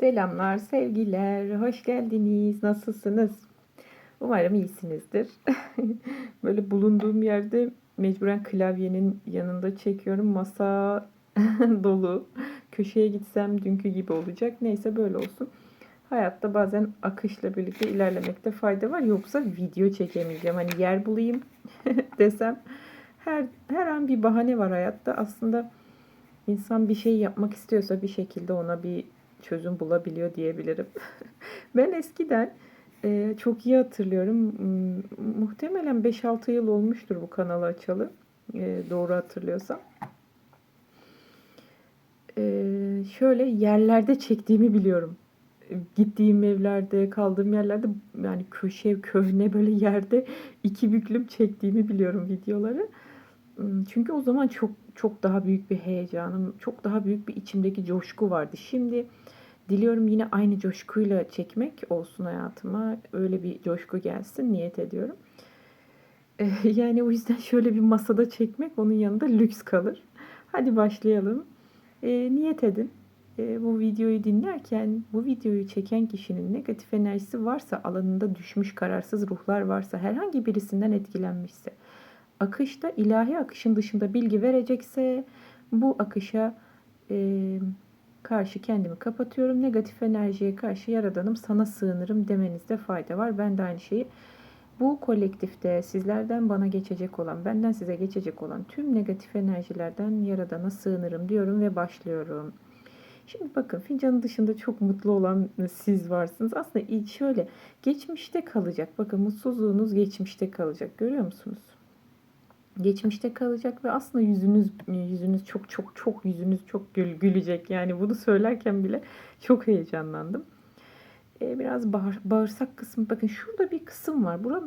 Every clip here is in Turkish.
Selamlar, sevgiler, hoş geldiniz. Nasılsınız? Umarım iyisinizdir. Böyle bulunduğum yerde mecburen klavyenin yanında çekiyorum. Masa dolu. Köşeye gitsem dünkü gibi olacak. Neyse böyle olsun. Hayatta bazen akışla birlikte ilerlemekte fayda var. Yoksa video çekemeyeceğim. Hani yer bulayım desem her her an bir bahane var hayatta. Aslında insan bir şey yapmak istiyorsa bir şekilde ona bir çözüm bulabiliyor diyebilirim. ben eskiden e, çok iyi hatırlıyorum. M- Muhtemelen 5-6 yıl olmuştur bu kanalı açalı. E, doğru hatırlıyorsam. E, şöyle yerlerde çektiğimi biliyorum. Gittiğim evlerde, kaldığım yerlerde yani köşe, köhne böyle yerde iki büklüm çektiğimi biliyorum videoları. Hmm, Çünkü o zaman çok çok daha büyük bir heyecanım, çok daha büyük bir içimdeki coşku vardı. Şimdi diliyorum yine aynı coşkuyla çekmek olsun hayatıma. Öyle bir coşku gelsin niyet ediyorum. Eh, Yani o yüzden şöyle bir masada çekmek onun yanında lüks kalır. Hadi başlayalım. Eh, niyet edin. Eh, bu videoyu dinlerken, bu videoyu çeken kişinin negatif enerjisi varsa, alanında düşmüş kararsız ruhlar varsa, herhangi birisinden etkilenmişse, akışta ilahi akışın dışında bilgi verecekse bu akışa e, karşı kendimi kapatıyorum. Negatif enerjiye karşı yaradanım sana sığınırım demenizde fayda var. Ben de aynı şeyi bu kolektifte sizlerden bana geçecek olan, benden size geçecek olan tüm negatif enerjilerden yaradana sığınırım diyorum ve başlıyorum. Şimdi bakın fincanın dışında çok mutlu olan siz varsınız. Aslında şöyle geçmişte kalacak. Bakın mutsuzluğunuz geçmişte kalacak. Görüyor musunuz? Geçmişte kalacak ve aslında yüzünüz yüzünüz çok çok çok yüzünüz çok gül, gülecek. Yani bunu söylerken bile çok heyecanlandım. Ee, biraz bağır, bağırsak kısmı bakın şurada bir kısım var. Bura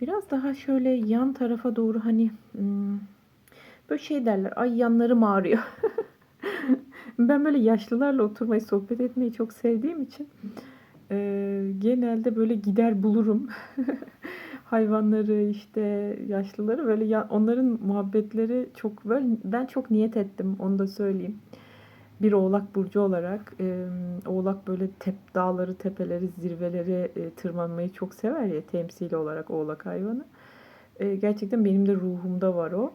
biraz daha şöyle yan tarafa doğru hani hmm, böyle şey derler. Ay yanlarım ağrıyor. ben böyle yaşlılarla oturmayı, sohbet etmeyi çok sevdiğim için e, genelde böyle gider bulurum. hayvanları işte yaşlıları böyle ya, onların muhabbetleri çok böyle ben çok niyet ettim onu da söyleyeyim. Bir Oğlak burcu olarak e, Oğlak böyle tep dağları, tepeleri, zirveleri e, tırmanmayı çok sever ya temsili olarak Oğlak hayvanı. E, gerçekten benim de ruhumda var o.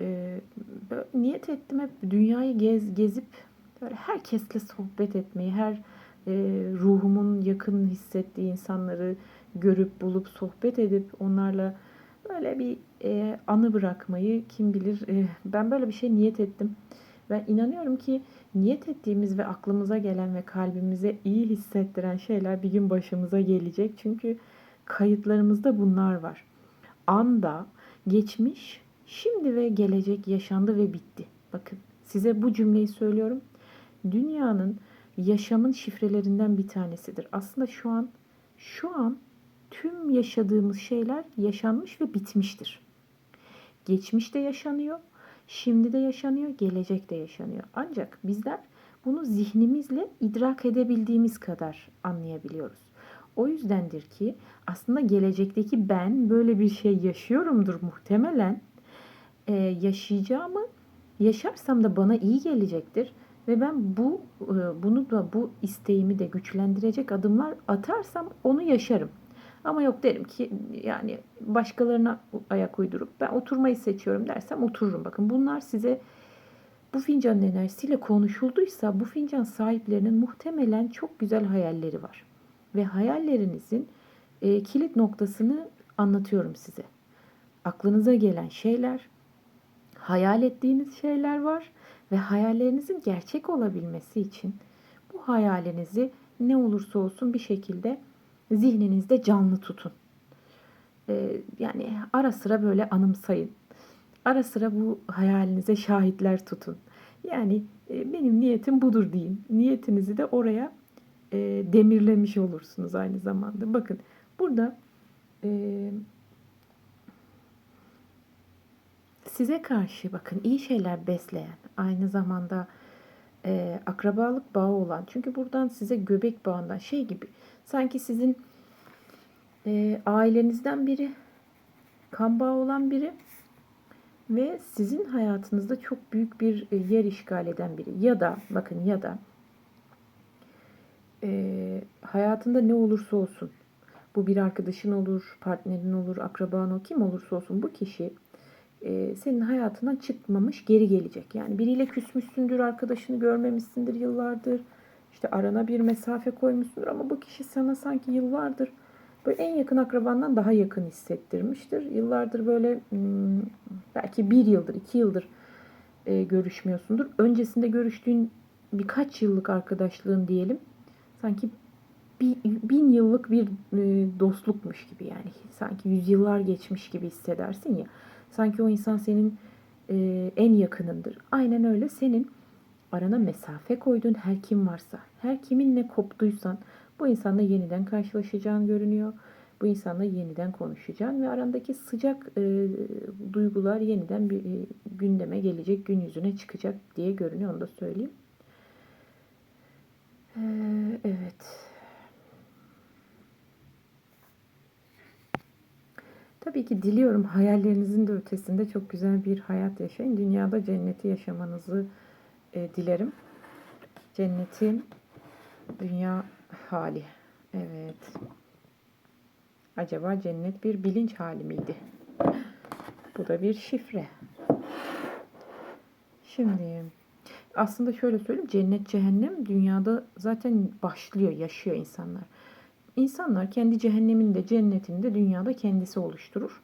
E, böyle niyet ettim hep dünyayı gez gezip böyle herkesle sohbet etmeyi, her e, ruhumun yakın hissettiği insanları görüp bulup sohbet edip onlarla böyle bir e, anı bırakmayı kim bilir e, ben böyle bir şey niyet ettim. Ben inanıyorum ki niyet ettiğimiz ve aklımıza gelen ve kalbimize iyi hissettiren şeyler bir gün başımıza gelecek. Çünkü kayıtlarımızda bunlar var. Anda, geçmiş, şimdi ve gelecek yaşandı ve bitti. Bakın size bu cümleyi söylüyorum. Dünyanın yaşamın şifrelerinden bir tanesidir. Aslında şu an şu an tüm yaşadığımız şeyler yaşanmış ve bitmiştir. Geçmişte yaşanıyor, şimdi de yaşanıyor, gelecekte yaşanıyor. Ancak bizler bunu zihnimizle idrak edebildiğimiz kadar anlayabiliyoruz. O yüzdendir ki aslında gelecekteki ben böyle bir şey yaşıyorumdur muhtemelen. Ee, yaşayacağımı yaşarsam da bana iyi gelecektir ve ben bu e, bunu da bu isteğimi de güçlendirecek adımlar atarsam onu yaşarım. Ama yok derim ki yani başkalarına ayak uydurup ben oturmayı seçiyorum dersem otururum. Bakın bunlar size bu fincanın enerjisiyle konuşulduysa bu fincan sahiplerinin muhtemelen çok güzel hayalleri var. Ve hayallerinizin e, kilit noktasını anlatıyorum size. Aklınıza gelen şeyler, hayal ettiğiniz şeyler var ve hayallerinizin gerçek olabilmesi için bu hayalinizi ne olursa olsun bir şekilde zihninizde canlı tutun. Ee, yani ara sıra böyle anımsayın. Ara sıra bu hayalinize şahitler tutun. Yani e, benim niyetim budur deyin. Niyetinizi de oraya e, demirlemiş olursunuz aynı zamanda. Bakın burada e, size karşı bakın iyi şeyler besleyen, aynı zamanda akrabalık bağı olan. Çünkü buradan size göbek bağından şey gibi sanki sizin e, ailenizden biri, kan bağı olan biri ve sizin hayatınızda çok büyük bir e, yer işgal eden biri. Ya da bakın ya da hayatında ne olursa olsun bu bir arkadaşın olur, partnerin olur, akraban o kim olursa olsun bu kişi e, senin hayatından çıkmamış geri gelecek. Yani biriyle küsmüşsündür, arkadaşını görmemişsindir yıllardır. İşte arana bir mesafe koymuşsundur ama bu kişi sana sanki yıllardır böyle en yakın akrabandan daha yakın hissettirmiştir. Yıllardır böyle hmm, belki bir yıldır, iki yıldır e, görüşmüyorsundur. Öncesinde görüştüğün birkaç yıllık arkadaşlığın diyelim sanki bin yıllık bir e, dostlukmuş gibi yani sanki yüzyıllar geçmiş gibi hissedersin ya. Sanki o insan senin e, en yakınındır. Aynen öyle senin arana mesafe koyduğun her kim varsa, her kiminle koptuysan bu insanla yeniden karşılaşacağın görünüyor. Bu insanla yeniden konuşacaksın ve arandaki sıcak e, duygular yeniden bir e, gündeme gelecek, gün yüzüne çıkacak diye görünüyor. Onu da söyleyeyim. E, evet. Tabii ki diliyorum hayallerinizin de ötesinde çok güzel bir hayat yaşayın. Dünyada cenneti yaşamanızı e, dilerim. Cennetin dünya hali. Evet. Acaba cennet bir bilinç hali miydi? Bu da bir şifre. Şimdi aslında şöyle söyleyeyim. Cennet cehennem dünyada zaten başlıyor, yaşıyor insanlar. İnsanlar kendi cehennemini de cennetini de dünyada kendisi oluşturur.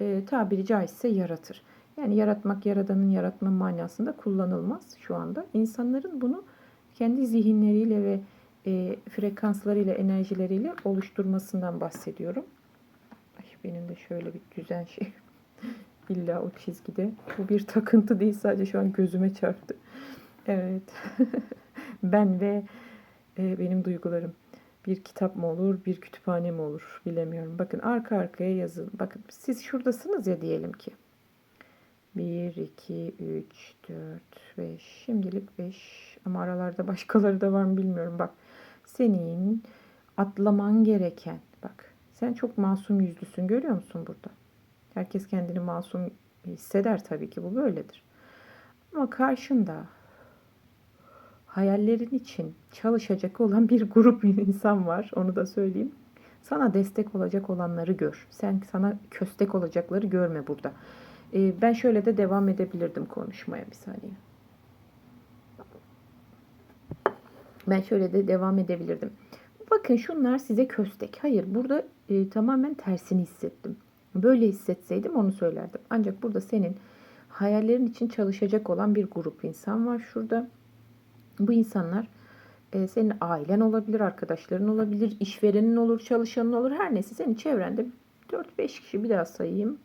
E, tabiri caizse yaratır. Yani yaratmak yaradanın yaratma manasında kullanılmaz şu anda. İnsanların bunu kendi zihinleriyle ve e, frekanslarıyla, enerjileriyle oluşturmasından bahsediyorum. Ay, benim de şöyle bir düzen şey. İlla o çizgide. Bu bir takıntı değil sadece şu an gözüme çarptı. Evet. ben ve e, benim duygularım bir kitap mı olur, bir kütüphane mi olur bilemiyorum. Bakın arka arkaya yazın. Bakın siz şuradasınız ya diyelim ki. 1, 2, 3, 4, 5. Şimdilik 5. Ama aralarda başkaları da var mı bilmiyorum. Bak senin atlaman gereken. Bak sen çok masum yüzlüsün görüyor musun burada? Herkes kendini masum hisseder tabii ki bu böyledir. Ama karşında hayallerin için çalışacak olan bir grup insan var. Onu da söyleyeyim. Sana destek olacak olanları gör. Sen sana köstek olacakları görme burada. Ee, ben şöyle de devam edebilirdim konuşmaya bir saniye. Ben şöyle de devam edebilirdim. Bakın şunlar size köstek. Hayır burada e, tamamen tersini hissettim. Böyle hissetseydim onu söylerdim. Ancak burada senin hayallerin için çalışacak olan bir grup insan var şurada. Bu insanlar e, senin ailen olabilir, arkadaşların olabilir, işverenin olur, çalışanın olur. Her neyse senin çevrende 4-5 kişi bir daha sayayım.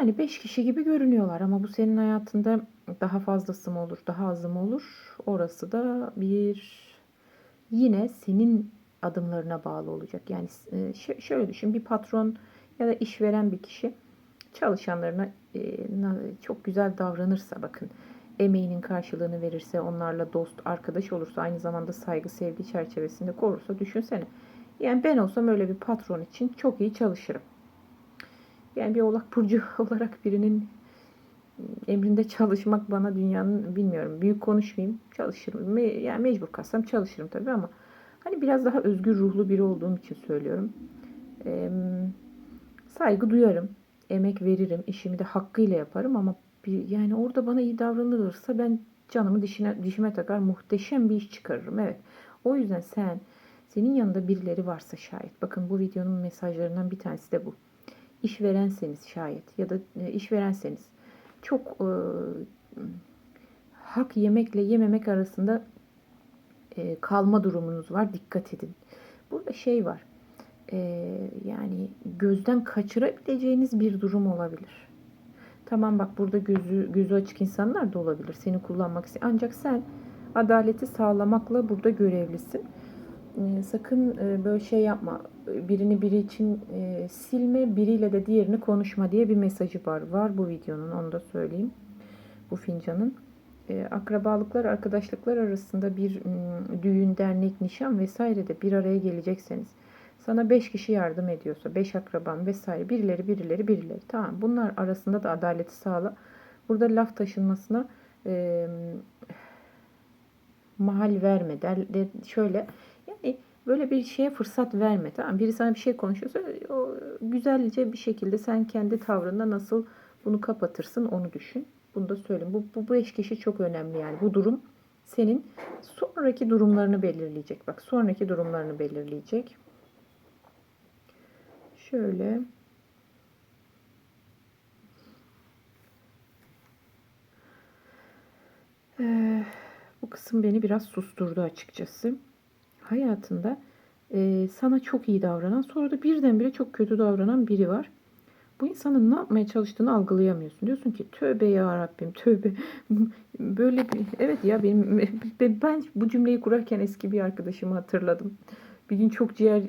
Yani 5 kişi gibi görünüyorlar ama bu senin hayatında daha fazlası mı olur, daha azı mı olur? Orası da bir yine senin adımlarına bağlı olacak. Yani e, şöyle düşün bir patron ya da işveren bir kişi çalışanlarına e, çok güzel davranırsa bakın emeğinin karşılığını verirse, onlarla dost, arkadaş olursa, aynı zamanda saygı, sevgi çerçevesinde korursa düşünsene. Yani ben olsam öyle bir patron için çok iyi çalışırım. Yani bir oğlak burcu olarak birinin emrinde çalışmak bana dünyanın bilmiyorum büyük konuşmayayım çalışırım. Yani mecbur kalsam çalışırım tabii ama hani biraz daha özgür ruhlu biri olduğum için söylüyorum. Ee, saygı duyarım, emek veririm, işimi de hakkıyla yaparım ama bir, yani orada bana iyi davranılırsa ben canımı dişine, dişime takar muhteşem bir iş çıkarırım. Evet. O yüzden sen senin yanında birileri varsa şayet. Bakın bu videonun mesajlarından bir tanesi de bu. İşverenseniz şayet ya da e, işverenseniz çok e, hak yemekle yememek arasında e, kalma durumunuz var. Dikkat edin. Burada şey var. E, yani gözden kaçırabileceğiniz bir durum olabilir. Tamam bak burada gözü gözü açık insanlar da olabilir. Seni kullanmak için. Ancak sen adaleti sağlamakla burada görevlisin. Ee, sakın e, böyle şey yapma. Birini biri için e, silme, biriyle de diğerini konuşma diye bir mesajı var. Var bu videonun onu da söyleyeyim. Bu fincanın. E, akrabalıklar, arkadaşlıklar arasında bir düğün, dernek, nişan vesaire de bir araya gelecekseniz sana 5 kişi yardım ediyorsa, 5 akraban vesaire birileri birileri birileri tamam bunlar arasında da adaleti sağla. Burada laf taşınmasına e, mahal verme. Der, der- şöyle yani böyle bir şeye fırsat verme. Tamam? Biri sana bir şey konuşuyorsa o güzelce bir şekilde sen kendi tavrında nasıl bunu kapatırsın onu düşün. Bunu da söyleyeyim. Bu, bu, bu eş kişi çok önemli yani. Bu durum senin sonraki durumlarını belirleyecek. Bak sonraki durumlarını belirleyecek. Şöyle. Ee, bu kısım beni biraz susturdu açıkçası. Hayatında e, sana çok iyi davranan sonra da birdenbire çok kötü davranan biri var. Bu insanın ne yapmaya çalıştığını algılayamıyorsun. Diyorsun ki tövbe ya Rabbim tövbe. Böyle bir evet ya benim ben bu cümleyi kurarken eski bir arkadaşımı hatırladım. Bir gün çok ciğer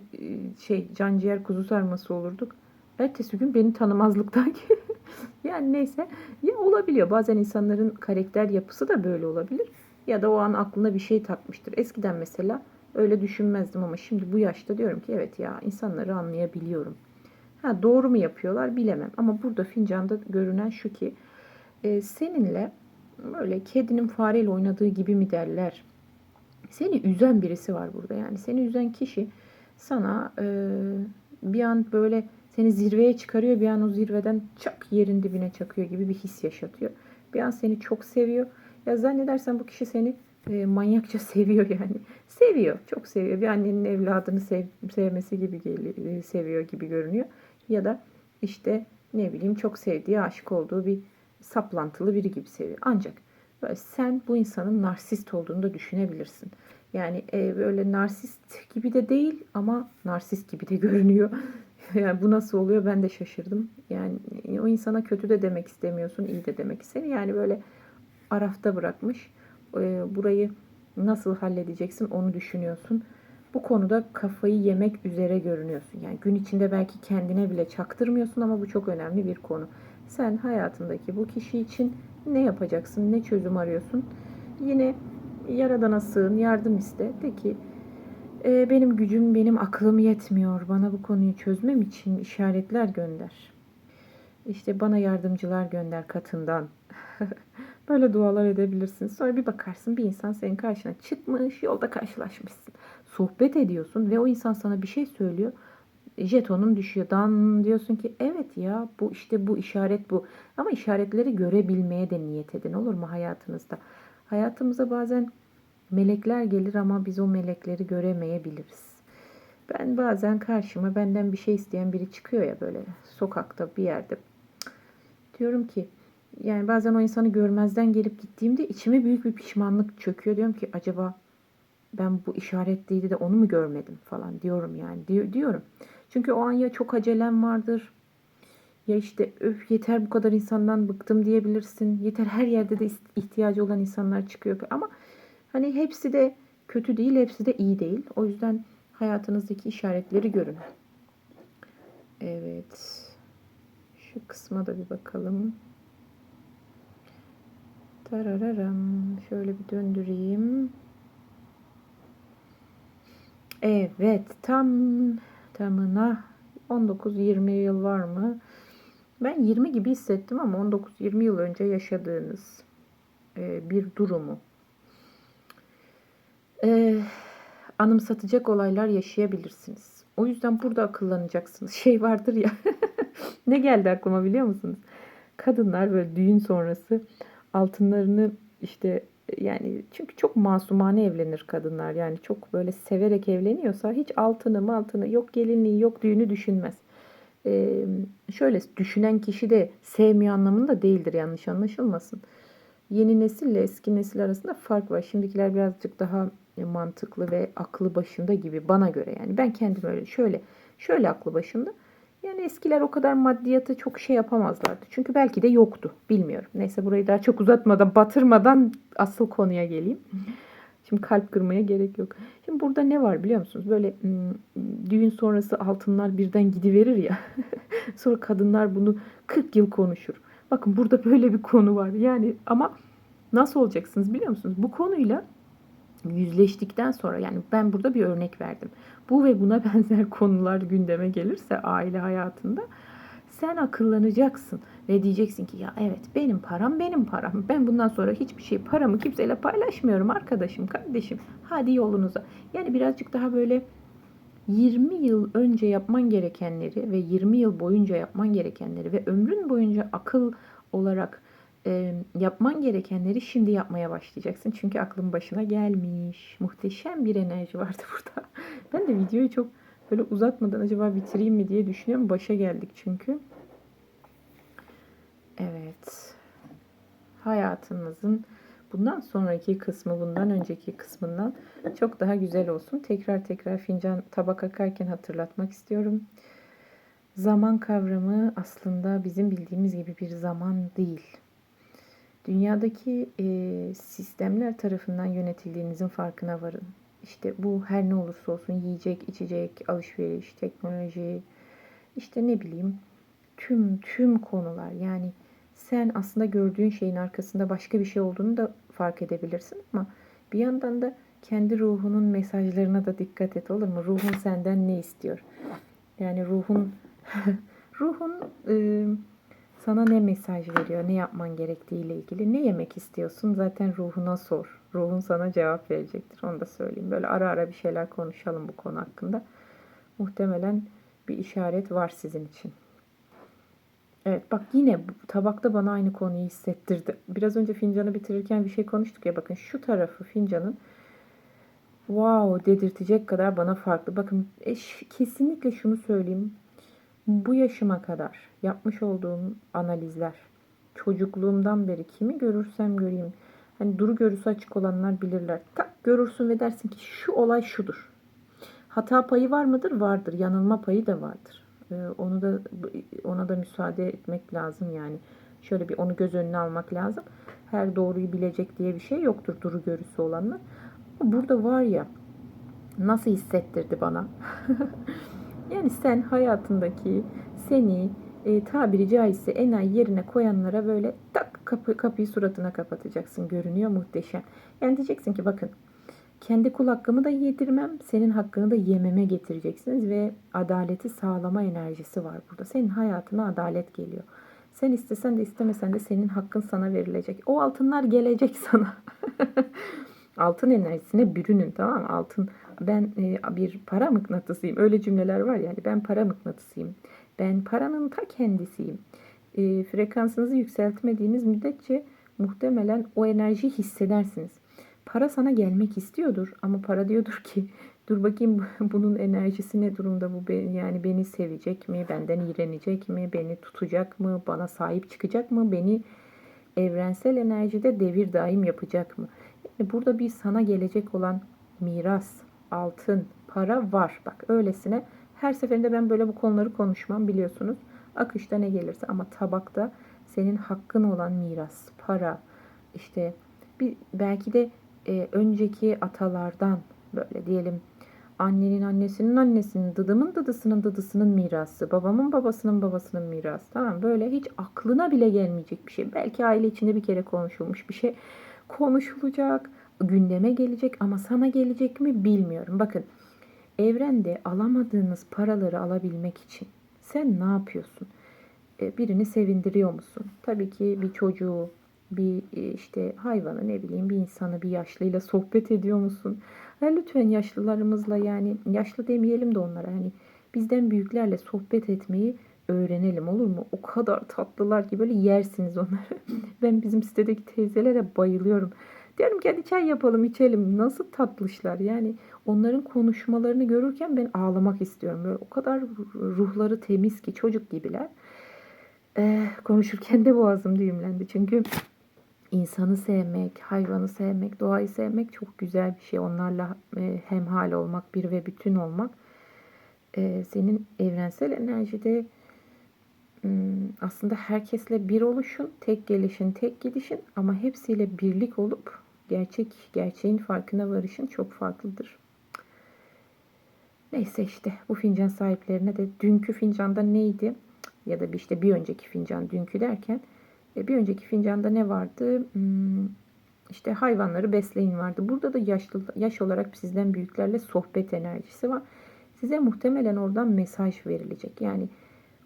şey can ciğer kuzu sarması olurduk. Ertesi gün beni tanımazlıktan yani neyse ya olabiliyor. Bazen insanların karakter yapısı da böyle olabilir. Ya da o an aklına bir şey takmıştır. Eskiden mesela öyle düşünmezdim ama şimdi bu yaşta diyorum ki evet ya insanları anlayabiliyorum. Ha doğru mu yapıyorlar bilemem. Ama burada fincanda görünen şu ki e, seninle böyle kedinin fareyle oynadığı gibi mi derler? Seni üzen birisi var burada. Yani seni üzen kişi sana e, bir an böyle seni zirveye çıkarıyor. Bir an o zirveden çak yerin dibine çakıyor gibi bir his yaşatıyor. Bir an seni çok seviyor. Ya zannedersen bu kişi seni e, manyakça seviyor yani. Seviyor, çok seviyor. Bir annenin evladını sev, sevmesi gibi geliyor, seviyor gibi görünüyor. Ya da işte ne bileyim çok sevdiği, aşık olduğu bir saplantılı biri gibi seviyor. Ancak sen bu insanın narsist olduğunu da düşünebilirsin. Yani e, böyle narsist gibi de değil ama narsist gibi de görünüyor. yani bu nasıl oluyor ben de şaşırdım. Yani o insana kötü de demek istemiyorsun, iyi de demek istemiyor. Yani böyle arafta bırakmış. E, burayı nasıl halledeceksin onu düşünüyorsun. Bu konuda kafayı yemek üzere görünüyorsun. Yani gün içinde belki kendine bile çaktırmıyorsun ama bu çok önemli bir konu. Sen hayatındaki bu kişi için ne yapacaksın, ne çözüm arıyorsun? Yine Yaradan'a sığın, yardım iste. De ki e, benim gücüm, benim aklım yetmiyor. Bana bu konuyu çözmem için işaretler gönder. İşte bana yardımcılar gönder katından. Böyle dualar edebilirsin. Sonra bir bakarsın bir insan senin karşına çıkmış, yolda karşılaşmışsın. Sohbet ediyorsun ve o insan sana bir şey söylüyor. Jetonun düşüyor. Dan diyorsun ki evet ya bu işte bu işaret bu. Ama işaretleri görebilmeye de niyet edin olur mu hayatınızda? Hayatımıza bazen melekler gelir ama biz o melekleri göremeyebiliriz. Ben bazen karşıma benden bir şey isteyen biri çıkıyor ya böyle sokakta bir yerde. Diyorum ki yani bazen o insanı görmezden gelip gittiğimde içime büyük bir pişmanlık çöküyor. Diyorum ki acaba ben bu işaretliydi de onu mu görmedim falan diyorum yani Di- diyorum. Çünkü o an ya çok acelem vardır ya işte öf yeter bu kadar insandan bıktım diyebilirsin. Yeter her yerde de ihtiyacı olan insanlar çıkıyor. Ama hani hepsi de kötü değil, hepsi de iyi değil. O yüzden hayatınızdaki işaretleri görün. Evet. Şu kısma da bir bakalım. Tarararam. Şöyle bir döndüreyim. Evet. Tam tamına 19-20 yıl var mı? Ben 20 gibi hissettim ama 19-20 yıl önce yaşadığınız e, bir durumu e, anımsatacak olaylar yaşayabilirsiniz. O yüzden burada akıllanacaksınız. Şey vardır ya. ne geldi aklıma biliyor musunuz? Kadınlar böyle düğün sonrası altınlarını işte yani çünkü çok masumane evlenir kadınlar. Yani çok böyle severek evleniyorsa hiç altını altını yok gelinliği yok düğünü düşünmez. Ee, şöyle düşünen kişi de sevmiyor anlamında değildir yanlış anlaşılmasın. Yeni nesille eski nesil arasında fark var. Şimdikiler birazcık daha mantıklı ve aklı başında gibi bana göre yani. Ben kendim öyle şöyle şöyle aklı başında. Yani eskiler o kadar maddiyatı çok şey yapamazlardı. Çünkü belki de yoktu. Bilmiyorum. Neyse burayı daha çok uzatmadan, batırmadan asıl konuya geleyim. Şimdi kalp kırmaya gerek yok. Şimdi burada ne var biliyor musunuz? Böyle düğün sonrası altınlar birden gidiverir ya. Sonra kadınlar bunu 40 yıl konuşur. Bakın burada böyle bir konu var. Yani ama nasıl olacaksınız biliyor musunuz? Bu konuyla yüzleştikten sonra yani ben burada bir örnek verdim. Bu ve buna benzer konular gündeme gelirse aile hayatında Sen akıllanacaksın ve diyeceksin ki ya evet benim param benim param. Ben bundan sonra hiçbir şey paramı kimseyle paylaşmıyorum arkadaşım, kardeşim. Hadi yolunuza. Yani birazcık daha böyle 20 yıl önce yapman gerekenleri ve 20 yıl boyunca yapman gerekenleri ve ömrün boyunca akıl olarak e, yapman gerekenleri şimdi yapmaya başlayacaksın. Çünkü aklın başına gelmiş. Muhteşem bir enerji vardı burada. Ben de videoyu çok böyle uzatmadan acaba bitireyim mi diye düşünüyorum. Başa geldik çünkü. Evet. Hayatınızın bundan sonraki kısmı, bundan önceki kısmından çok daha güzel olsun. Tekrar tekrar fincan tabak akarken hatırlatmak istiyorum. Zaman kavramı aslında bizim bildiğimiz gibi bir zaman değil. Dünyadaki e, sistemler tarafından yönetildiğinizin farkına varın. İşte bu her ne olursa olsun yiyecek, içecek, alışveriş, teknoloji, işte ne bileyim tüm tüm konular yani sen aslında gördüğün şeyin arkasında başka bir şey olduğunu da fark edebilirsin ama bir yandan da kendi ruhunun mesajlarına da dikkat et olur mu? Ruhun senden ne istiyor? Yani ruhun ruhun e, sana ne mesaj veriyor, ne yapman gerektiği ile ilgili, ne yemek istiyorsun zaten ruhuna sor. Ruhun sana cevap verecektir. Onu da söyleyeyim. Böyle ara ara bir şeyler konuşalım bu konu hakkında. Muhtemelen bir işaret var sizin için. Evet bak yine tabakta bana aynı konuyu hissettirdi. Biraz önce fincanı bitirirken bir şey konuştuk ya bakın şu tarafı fincanın wow dedirtecek kadar bana farklı. Bakın e, kesinlikle şunu söyleyeyim. Bu yaşıma kadar yapmış olduğum analizler çocukluğumdan beri kimi görürsem göreyim. Hani duru görüsü açık olanlar bilirler. Tak görürsün ve dersin ki şu olay şudur. Hata payı var mıdır? Vardır. Yanılma payı da vardır. Ee, onu da ona da müsaade etmek lazım yani. Şöyle bir onu göz önüne almak lazım. Her doğruyu bilecek diye bir şey yoktur duru görüsü olanlar. Ama burada var ya nasıl hissettirdi bana. yani sen hayatındaki seni e, tabiri caizse enayi yerine koyanlara böyle tak kapı, kapıyı suratına kapatacaksın. Görünüyor muhteşem. Yani diyeceksin ki bakın kendi kul hakkımı da yedirmem, senin hakkını da yememe getireceksiniz ve adaleti sağlama enerjisi var burada. Senin hayatına adalet geliyor. Sen istesen de istemesen de senin hakkın sana verilecek. O altınlar gelecek sana. Altın enerjisine bürünün tamam mı? Altın ben e, bir para mıknatısıyım. Öyle cümleler var yani ben para mıknatısıyım. Ben paranın ta kendisiyim. E, frekansınızı yükseltmediğiniz müddetçe muhtemelen o enerjiyi hissedersiniz. Para sana gelmek istiyordur ama para diyordur ki dur bakayım bunun enerjisi ne durumda bu yani beni sevecek mi, benden iğrenecek mi, beni tutacak mı, bana sahip çıkacak mı, beni evrensel enerjide devir daim yapacak mı? Yani burada bir sana gelecek olan miras, altın, para var. Bak öylesine her seferinde ben böyle bu konuları konuşmam biliyorsunuz. Akışta ne gelirse ama tabakta senin hakkın olan miras, para, işte bir belki de e, önceki atalardan böyle diyelim annenin annesinin annesinin, dıdımın dıdısının dıdısının mirası, babamın babasının babasının mirası. Tamam böyle hiç aklına bile gelmeyecek bir şey. Belki aile içinde bir kere konuşulmuş bir şey konuşulacak, gündeme gelecek ama sana gelecek mi bilmiyorum. Bakın evrende alamadığınız paraları alabilmek için sen ne yapıyorsun? E, birini sevindiriyor musun? Tabii ki bir çocuğu, bir e, işte hayvanı ne bileyim bir insanı bir yaşlıyla sohbet ediyor musun? Ha, lütfen yaşlılarımızla yani yaşlı demeyelim de onlara hani bizden büyüklerle sohbet etmeyi öğrenelim olur mu? O kadar tatlılar ki böyle yersiniz onları. ben bizim sitedeki teyzelere bayılıyorum. Diyorum ki hadi çay yapalım içelim. Nasıl tatlışlar yani onların konuşmalarını görürken ben ağlamak istiyorum. Böyle o kadar ruhları temiz ki çocuk gibiler. Ee, konuşurken de boğazım düğümlendi. Çünkü insanı sevmek, hayvanı sevmek, doğayı sevmek çok güzel bir şey. Onlarla e, hemhal olmak, bir ve bütün olmak e, senin evrensel enerjide aslında herkesle bir oluşun, tek gelişin, tek gidişin ama hepsiyle birlik olup gerçek gerçeğin farkına varışın çok farklıdır. Neyse işte bu fincan sahiplerine de dünkü fincanda neydi? Ya da işte bir önceki fincan dünkü derken e, bir önceki fincanda ne vardı? Hmm, işte hayvanları besleyin vardı. Burada da yaşlı yaş olarak sizden büyüklerle sohbet enerjisi var. Size muhtemelen oradan mesaj verilecek. Yani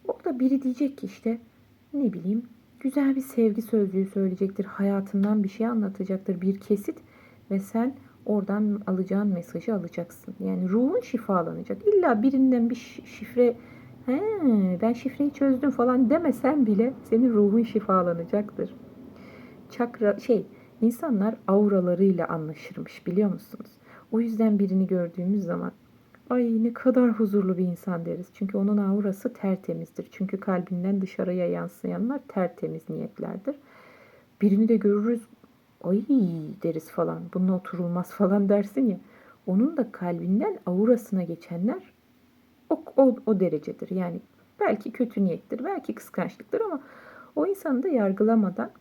Orada biri diyecek ki işte ne bileyim güzel bir sevgi sözcüğü söyleyecektir. Hayatından bir şey anlatacaktır. Bir kesit ve sen oradan alacağın mesajı alacaksın. Yani ruhun şifalanacak. İlla birinden bir şi- şifre He, ben şifreyi çözdüm falan demesen bile senin ruhun şifalanacaktır. Çakra şey insanlar auralarıyla anlaşırmış biliyor musunuz? O yüzden birini gördüğümüz zaman ay ne kadar huzurlu bir insan deriz. Çünkü onun aurası tertemizdir. Çünkü kalbinden dışarıya yansıyanlar tertemiz niyetlerdir. Birini de görürüz ay deriz falan. Bununla oturulmaz falan dersin ya. Onun da kalbinden aurasına geçenler o, o, o derecedir. Yani belki kötü niyettir, belki kıskançlıktır ama o insanı da yargılamadan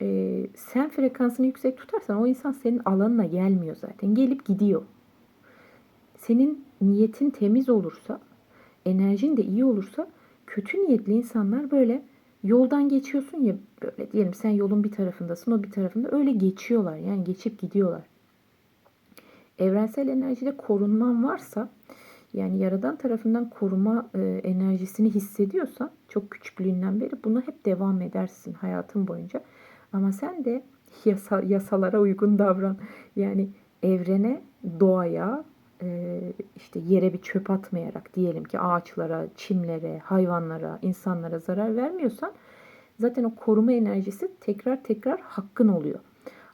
e, sen frekansını yüksek tutarsan o insan senin alanına gelmiyor zaten. Gelip gidiyor. Senin niyetin temiz olursa, enerjin de iyi olursa kötü niyetli insanlar böyle yoldan geçiyorsun ya böyle diyelim sen yolun bir tarafındasın o bir tarafında öyle geçiyorlar yani geçip gidiyorlar. Evrensel enerjide korunman varsa yani yaradan tarafından koruma e, enerjisini hissediyorsan çok küçüklüğünden beri buna hep devam edersin hayatın boyunca. Ama sen de yasa, yasalara uygun davran. Yani evrene, doğaya, işte yere bir çöp atmayarak diyelim ki ağaçlara, çimlere, hayvanlara, insanlara zarar vermiyorsan zaten o koruma enerjisi tekrar tekrar hakkın oluyor.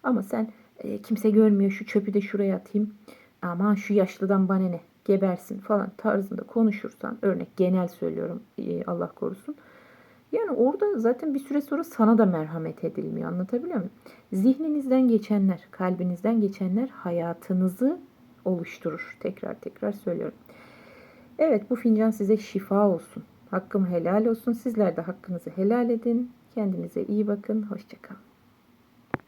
Ama sen e, kimse görmüyor şu çöpü de şuraya atayım. Aman şu yaşlıdan bana ne gebersin falan tarzında konuşursan örnek genel söylüyorum e, Allah korusun. Yani orada zaten bir süre sonra sana da merhamet edilmiyor. Anlatabiliyor muyum? Zihninizden geçenler, kalbinizden geçenler hayatınızı oluşturur. Tekrar tekrar söylüyorum. Evet bu fincan size şifa olsun. Hakkım helal olsun. Sizler de hakkınızı helal edin. Kendinize iyi bakın. Hoşçakalın.